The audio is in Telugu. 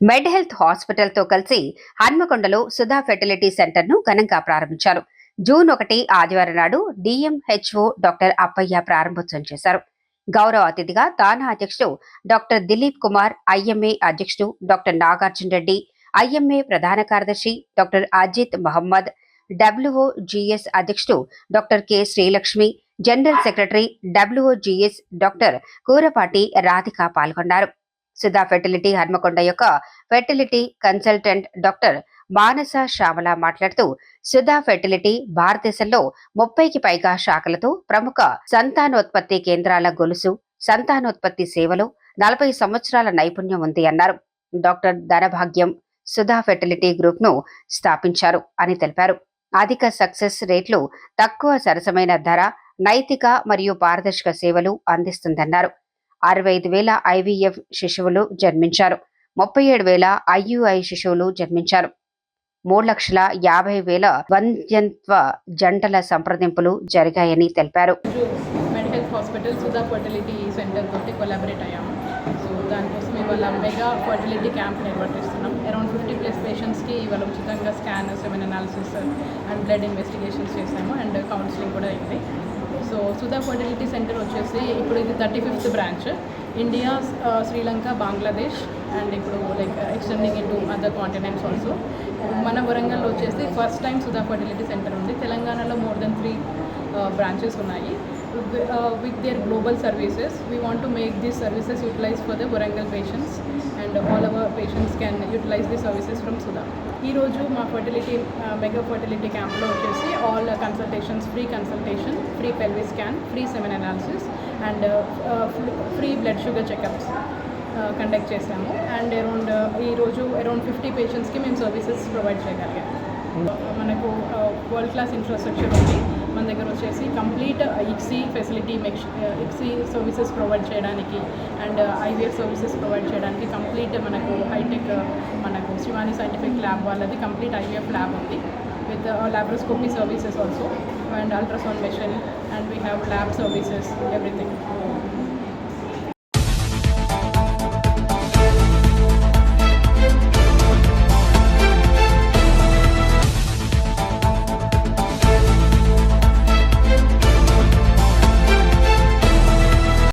మెడ్ హెల్త్ హాస్పిటల్తో కలిసి హన్మకొండలో సుధా ఫెర్టిలిటీ సెంటర్ను ఘనంగా ప్రారంభించారు. జూన్ ఒకటి ఆదివారం నాడు డిఎంహెచ్ఓ డాక్టర్ అప్పయ్య ప్రారంభోత్సవం చేశారు. గౌరవ అతిథిగా తానా అధ్యక్షుడు డాక్టర్ దిలీప్ కుమార్ ఐఎంఏ అధ్యక్షుడు డాక్టర్ నాగార్జున రెడ్డి ఐఎంఏ ప్రధాన కార్యదర్శి డాక్టర్ అజిత్ మహమ్మద్ డబ్ల్యూఓజిఎస్ అధ్యక్షుడు doctor K Srilakshmi general secretary WOGS doctor Kurapati Radhika పాల్గొన్నారు. సుధా ఫెర్టిలిటీ హన్మకొండ యొక్క fertility consultant doctor Manasa Shyamala మాట్లాడుతూ సుధా ఫెర్టిలిటీ భారతదేశంలో ముప్పైకి పైగా శాఖలతో ప్రముఖ సంతానోత్పత్తి కేంద్రాల గొలుసు సంతానోత్పత్తి సేవలు నలభై సంవత్సరాల నైపుణ్యం ఉంది అన్నారు. డాక్టర్ ధనభాగ్యం సుధా ఫెర్టిలిటీ గ్రూప్ను స్థాపించారు అని తెలిపారు. అధిక సక్సెస్ రేట్లు తక్కువ సరసమైన ధర నైతిక మరియు పారదర్శక సేవలు అందిస్తుందన్నారు. అరవై ఐదు వేల ఐవీఎఫ్ శిశువులు జన్మించారు. ముప్పై ఏడు వేల ఐయుఐ శిశువులు జన్మించారు. మూడు లక్షల యాభై వేల వంద్యత్వ జంటల సంప్రదింపులు జరిగాయని తెలిపారు. Med hospital Sudha fertility centre తోటి కొలాబరేట్ అయ్యాము. సో దానికోసం ఇవాళ మెగా ఫర్టిలిటీ క్యాంప్ నిర్వర్తిస్తున్నాం అరౌండ్ ఫిఫ్టీ ప్లస్ పేషెంట్స్కి ఇవాళ ఉచితంగా scan semen analysis and blood investigations చేసాము అండ్ కౌన్సిలింగ్ కూడా అయింది. సో సుధా ఫర్టిలిటీ సెంటర్ వచ్చేసి ఇప్పుడు ఇది thirty fifth branch India Sri Lanka Bangladesh and ఇప్పుడు like extending in to other continents also మన వరంగల్లో వచ్చేసి first time Sudha fertility centre ఉంది. తెలంగాణలో మోర్ దెన్ త్రీ బ్రాంచెస్ ఉన్నాయి. With their global services we want to make these services utilise for the Warangal patients and all our patients can utilise the services from Sudha ఈరోజు మా ఫర్టిలిటీ మెగా ఫర్టిలిటీ క్యాంప్లో వచ్చేసి all consultations free consultation free pelvis scan free semen analysis and free blood sugar checkups conduct చేశాము. అండ్ అరౌండ్ ఈరోజు అరౌండ్ ఫిఫ్టీ పేషెంట్స్కి మేము సర్వీసెస్ ప్రొవైడ్ చేయగలిగాము. మనకు వరల్డ్ క్లాస్ ఇన్ఫ్రాస్ట్రక్చర్ ఉంది. మన దగ్గర వచ్చేసి కంప్లీట్ ఇక్సీ ఫెసిలిటీ మెక్ ఇక్సీ సర్వీసెస్ ప్రొవైడ్ చేయడానికి అండ్ ఐవీఎఫ్ సర్వీసెస్ ప్రొవైడ్ చేయడానికి కంప్లీట్ మనకు హైటెక్ మనకు శివాని సైంటిఫిక్ ల్యాబ్ వాళ్ళది కంప్లీట్ ఐవీఎఫ్ ల్యాబ్ ఉంది. With laparoscopy services also and ultrasound machine and we have lab services everything